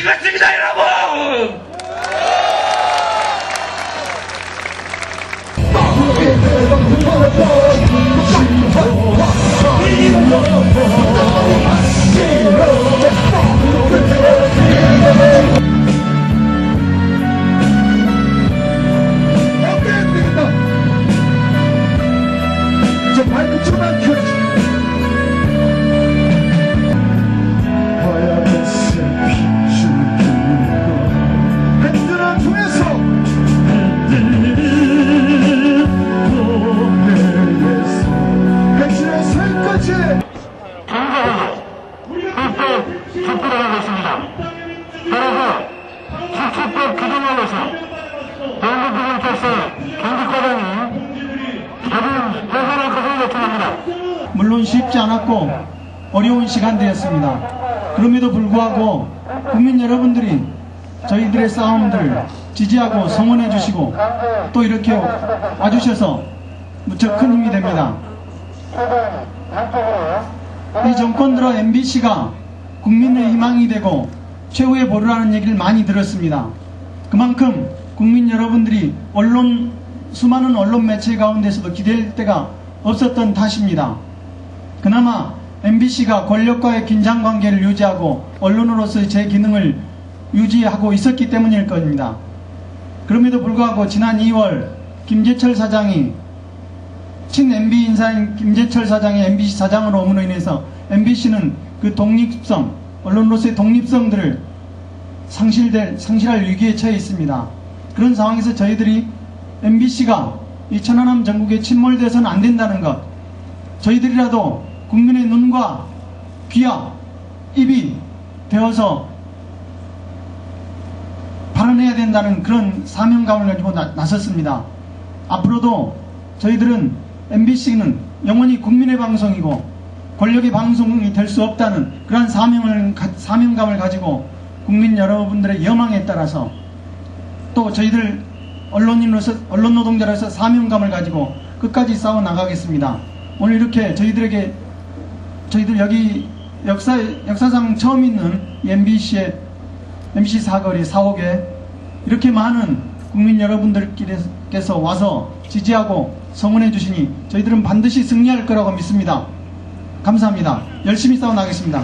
이 지킬 것입니다 여러분. 이제 발끝으로만 켜지. 물론 쉽지 않았고 어려운 시간대였습니다. 그럼에도 불구하고 국민 여러분들이 저희들의 싸움들 지지하고 성원해 주시고 또 이렇게 와주셔서 무척 큰 힘이 됩니다. 이 정권 들어 MBC가 국민의 희망이 되고 최후의 보루라는 얘기를 많이 들었습니다. 그만큼 국민 여러분들이 언론 수많은 언론 매체 가운데서도 기댈 데가 없었던 탓입니다. 그나마 MBC가 권력과의 긴장 관계를 유지하고 언론으로서의 제 기능을 유지하고 있었기 때문일 겁니다. 그럼에도 불구하고 지난 2월 김재철 사장이 친 MB 인사인 김재철 사장이 MBC 사장으로 옴으로 인해서 MBC는 그 독립성, 언론으로서의 독립성들을 상실될, 상실할 위기에 처해 있습니다. 그런 상황에서 저희들이 MBC가 이 천안함 전국에 침몰돼서는 안 된다는 것, 저희들이라도 국민의 눈과 귀와 입이 되어서 발언해야 된다는 그런 사명감을 가지고 나, 나섰습니다. 앞으로도 저희들은 MBC는 영원히 국민의 방송이고 권력의 방송이 될 수 없다는 그러한 사명을, 가- 사명감을 가지고 국민 여러분들의 여망에 따라서 또 저희들 언론인으로서 언론 노동자로서 사명감을 가지고 끝까지 싸워 나가겠습니다. 오늘 이렇게 저희들에게 저희들 여기 역사 역사상 처음 있는 이 MBC의 MBC 사거리 사옥에 이렇게 많은 국민 여러분들께서 와서 지지하고 성원해 주시니 저희들은 반드시 승리할 거라고 믿습니다. 감사합니다. 열심히 싸워 나겠습니다.